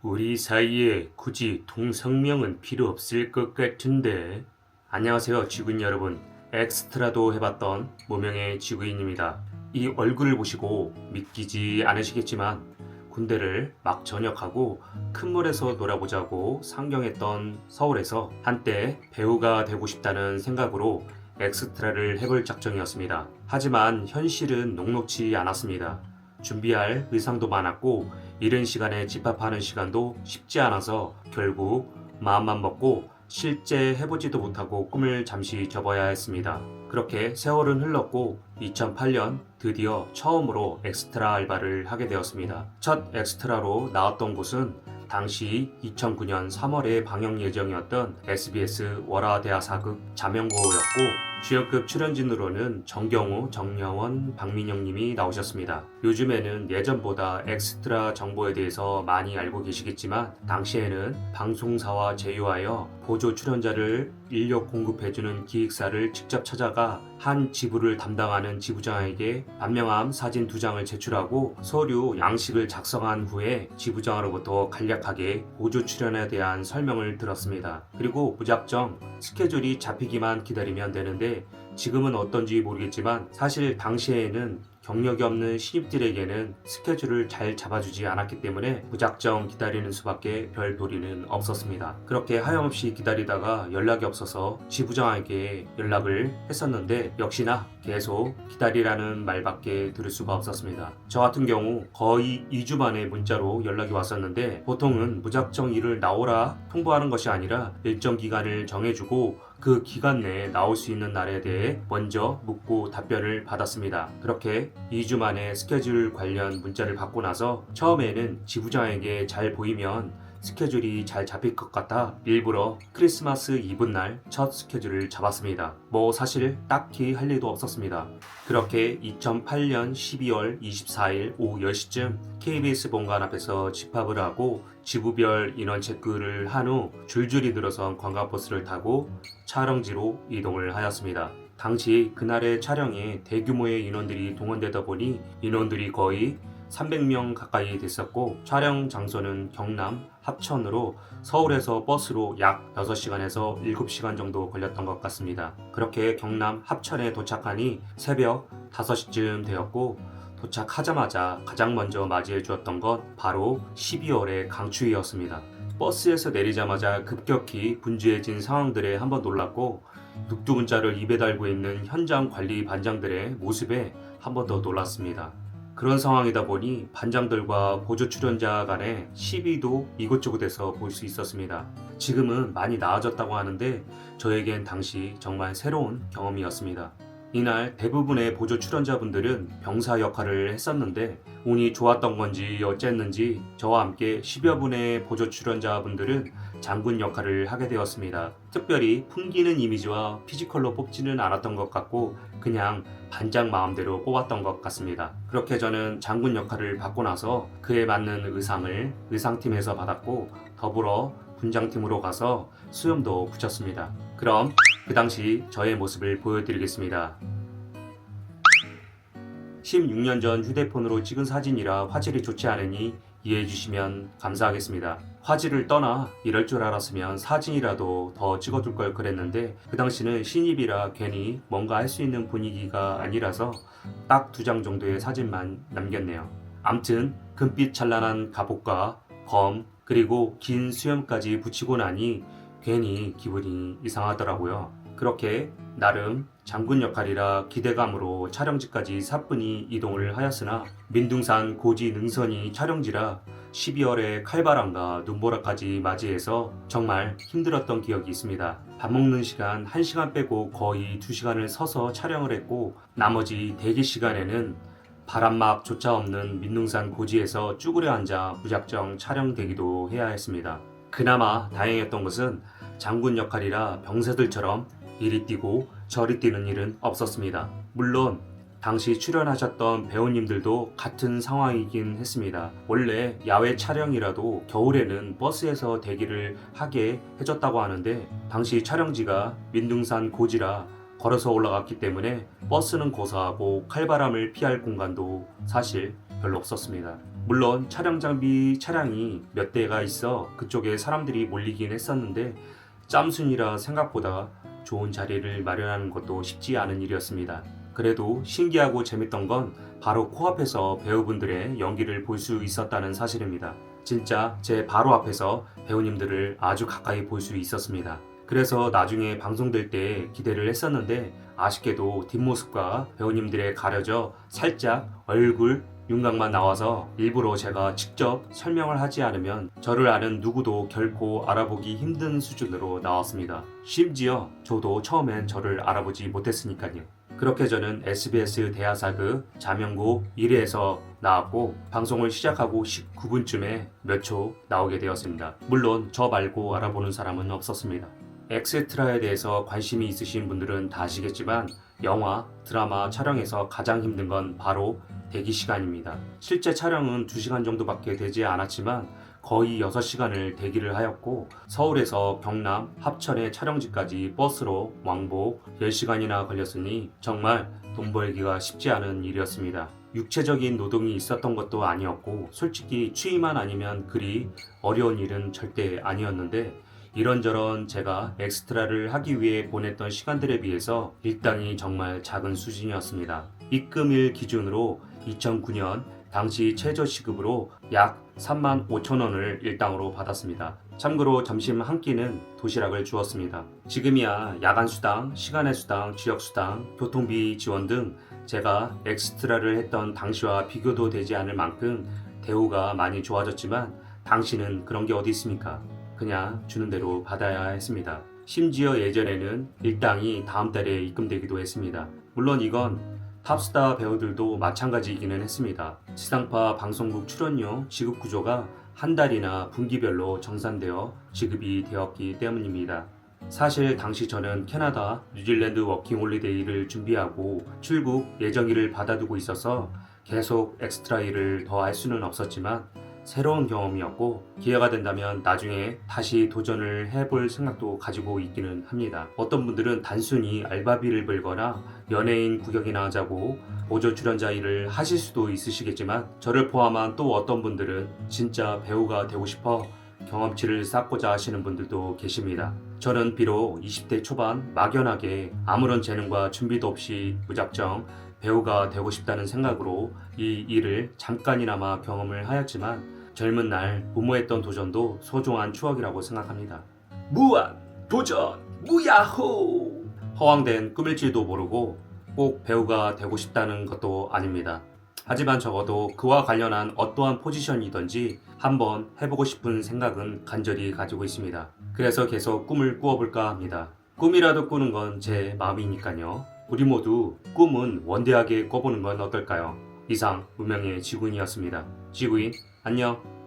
우리 사이에 굳이 동성명은 필요 없을 것 같은데. 안녕하세요, 지구인 여러분. 엑스트라도 해봤던 무명의 지구인입니다. 이 얼굴을 보시고 믿기지 않으시겠지만 군대를 막 전역하고 큰 물에서 놀아보자고 상경했던 서울에서 한때 배우가 되고 싶다는 생각으로 엑스트라를 해볼 작정이었습니다. 하지만 현실은 녹록치 않았습니다. 준비할 의상도 많았고 이른 시간에 집합하는 시간도 쉽지 않아서 결국 마음만 먹고 실제 해보지도 못하고 꿈을 잠시 접어야 했습니다. 그렇게 세월은 흘렀고 2008년 드디어 처음으로 엑스트라 알바를 하게 되었습니다. 첫 엑스트라로 나왔던 곳은 당시 2009년 3월에 방영 예정이었던 SBS 월화대하 사극 자명고였고 주연급 출연진으로는 정경우, 정여원, 박민영 님이 나오셨습니다. 요즘에는 예전보다 엑스트라 정보에 대해서 많이 알고 계시겠지만 당시에는 방송사와 제휴하여 보조 출연자를 인력 공급해주는 기획사를 직접 찾아가 한 지부를 담당하는 지부장에게 반명함 사진 두 장을 제출하고 서류 양식을 작성한 후에 지부장으로부터 간략하게 보조 출연에 대한 설명을 들었습니다. 그리고 무작정 스케줄이 잡히기만 기다리면 되는데 지금은 어떤지 모르겠지만 사실 당시에는 경력이 없는 신입들에게는 스케줄을 잘 잡아주지 않았기 때문에 무작정 기다리는 수밖에 별 도리는 없었습니다. 그렇게 하염없이 기다리다가 연락이 없어서 지부장에게 연락을 했었는데 역시나 계속 기다리라는 말밖에 들을 수가 없었습니다. 저 같은 경우 거의 2주 만에 문자로 연락이 왔었는데 보통은 무작정 일을 나오라 통보하는 것이 아니라 일정 기간을 정해주고 그 기간 내에 나올 수 있는 날에 대해 먼저 묻고 답변을 받았습니다. 그렇게 2주 만에 스케줄 관련 문자를 받고 나서 처음에는 지부장에게 잘 보이면 스케줄이 잘 잡힐 것 같아 일부러 크리스마스 이브 날 첫 스케줄을 잡았습니다. 뭐 사실 딱히 할 일도 없었습니다. 그렇게 2008년 12월 24일 오후 10시쯤 KBS 본관 앞에서 집합을 하고 지구별 인원 체크를 한 후 줄줄이 늘어선 관광버스를 타고 촬영지로 이동을 하였습니다. 당시 그날의 촬영에 대규모의 인원들이 동원되다 보니 인원들이 거의 300명 가까이 됐었고 촬영 장소는 경남 합천으로 서울에서 버스로 약 6시간에서 7시간 정도 걸렸던 것 같습니다. 그렇게 경남 합천에 도착하니 새벽 5시쯤 되었고 도착하자마자 가장 먼저 맞이해 주었던 것 바로 12월의 강추위였습니다. 버스에서 내리자마자 급격히 분주해진 상황들에 한번 놀랐고 묵두문자를 입에 달고 있는 현장 관리 반장들의 모습에 한번 더 놀랐습니다. 그런 상황이다 보니 반장들과 보조 출연자 간의 시비도 이곳저곳에서 볼 수 있었습니다. 지금은 많이 나아졌다고 하는데 저에겐 당시 정말 새로운 경험이었습니다. 이날 대부분의 보조 출연자분들은 병사 역할을 했었는데 운이 좋았던 건지 어쨌는지 저와 함께 10여 분의 보조 출연자분들은 장군 역할을 하게 되었습니다. 특별히 풍기는 이미지와 피지컬로 뽑지는 않았던 것 같고 그냥 반장 마음대로 뽑았던 것 같습니다. 그렇게 저는 장군 역할을 받고 나서 그에 맞는 의상을 의상팀에서 받았고 더불어 분장팀으로 가서 수염도 붙였습니다. 그럼 그 당시 저의 모습을 보여드리겠습니다. 16년 전 휴대폰으로 찍은 사진이라 화질이 좋지 않으니 이해해 주시면 감사하겠습니다. 화질을 떠나 이럴 줄 알았으면 사진이라도 더 찍어둘 걸 그랬는데 그 당시는 신입이라 괜히 뭔가 할 수 있는 분위기가 아니라서 딱 두 장 정도의 사진만 남겼네요. 암튼 금빛 찬란한 갑옷과 검 그리고 긴 수염까지 붙이고 나니 괜히 기분이 이상하더라고요. 그렇게 나름 장군 역할이라 기대감으로 촬영지까지 사뿐히 이동을 하였으나 민둥산 고지 능선이 촬영지라 12월에 칼바람과 눈보라까지 맞이해서 정말 힘들었던 기억이 있습니다. 밥 먹는 시간 1시간 빼고 거의 2시간을 서서 촬영을 했고 나머지 대기 시간에는 바람막조차 없는 민둥산 고지에서 쭈그려 앉아 무작정 촬영되기도 해야 했습니다. 그나마 다행이었던 것은 장군 역할이라 병사들처럼 이리 뛰고 저리 뛰는 일은 없었습니다. 물론 당시 출연하셨던 배우님들도 같은 상황이긴 했습니다. 원래 야외 촬영이라도 겨울에는 버스에서 대기를 하게 해줬다고 하는데 당시 촬영지가 민둥산 고지라 걸어서 올라갔기 때문에 버스는 고사하고 칼바람을 피할 공간도 사실 별로 없었습니다. 물론 촬영 장비 차량이 몇 대가 있어 그쪽에 사람들이 몰리긴 했었는데 짬순이라 생각보다 좋은 자리를 마련하는 것도 쉽지 않은 일이었습니다. 그래도 신기하고 재밌던 건 바로 코앞에서 배우분들의 연기를 볼 수 있었다는 사실입니다. 진짜 제 바로 앞에서 배우님들을 아주 가까이 볼 수 있었습니다. 그래서 나중에 방송될 때 기대를 했었는데 아쉽게도 뒷모습과 배우님들의 가려져 살짝 얼굴 윤곽만 나와서 일부러 제가 직접 설명을 하지 않으면 저를 아는 누구도 결코 알아보기 힘든 수준으로 나왔습니다. 심지어 저도 처음엔 저를 알아보지 못했으니까요. 그렇게 저는 SBS 대하사극 자명고 1회에서 나왔고 방송을 시작하고 19분쯤에 몇 초 나오게 되었습니다. 물론 저 말고 알아보는 사람은 없었습니다. 엑스트라에 대해서 관심이 있으신 분들은 다 아시겠지만 영화, 드라마 촬영에서 가장 힘든 건 바로 대기 시간입니다. 실제 촬영은 2시간 정도밖에 되지 않았지만 거의 6시간을 대기를 하였고 서울에서 경남 합천의 촬영지까지 버스로 왕복 10시간이나 걸렸으니 정말 돈 벌기가 쉽지 않은 일이었습니다. 육체적인 노동이 있었던 것도 아니었고 솔직히 추위만 아니면 그리 어려운 일은 절대 아니었는데 이런저런 제가 엑스트라를 하기 위해 보냈던 시간들에 비해서 일당이 정말 작은 수준이었습니다. 입금일 기준으로 2009년 당시 최저 시급으로 약 3만 5천 원을 일당으로 받았습니다. 참고로 점심 한 끼는 도시락을 주었습니다. 지금이야 야간 수당, 시간의 수당, 지역 수당, 교통비 지원 등 제가 엑스트라를 했던 당시와 비교도 되지 않을 만큼 대우가 많이 좋아졌지만 당시는 그런 게 어디 있습니까? 그냥 주는 대로 받아야 했습니다. 심지어 예전에는 일당이 다음 달에 입금되기도 했습니다. 물론 이건 탑스타 배우들도 마찬가지이기는 했습니다. 지상파 방송국 출연료 지급 구조가 한 달이나 분기별로 정산되어 지급이 되었기 때문입니다. 사실 당시 저는 캐나다, 뉴질랜드 워킹 홀리데이를 준비하고 출국 예정일을 받아두고 있어서 계속 엑스트라 일을 더 할 수는 없었지만 새로운 경험이었고 기회가 된다면 나중에 다시 도전을 해볼 생각도 가지고 있기는 합니다. 어떤 분들은 단순히 알바비를 벌거나 연예인 구경이나 하자고 보조 출연자 일을 하실 수도 있으시겠지만 저를 포함한 또 어떤 분들은 진짜 배우가 되고 싶어 경험치를 쌓고자 하시는 분들도 계십니다. 저는 비록 20대 초반 막연하게 아무런 재능과 준비도 없이 무작정 배우가 되고 싶다는 생각으로 이 일을 잠깐이나마 경험을 하였지만 젊은 날 무모했던 도전도 소중한 추억이라고 생각합니다. 무한 도전 무야호 허황된 꿈일지도 모르고 꼭 배우가 되고 싶다는 것도 아닙니다. 하지만 적어도 그와 관련한 어떠한 포지션이든지 한번 해보고 싶은 생각은 간절히 가지고 있습니다. 그래서 계속 꿈을 꾸어볼까 합니다. 꿈이라도 꾸는 건 제 마음이니까요. 우리 모두 꿈은 원대하게 꿔보는 건 어떨까요? 이상 무명의 지구인이었습니다. 지구인 안녕.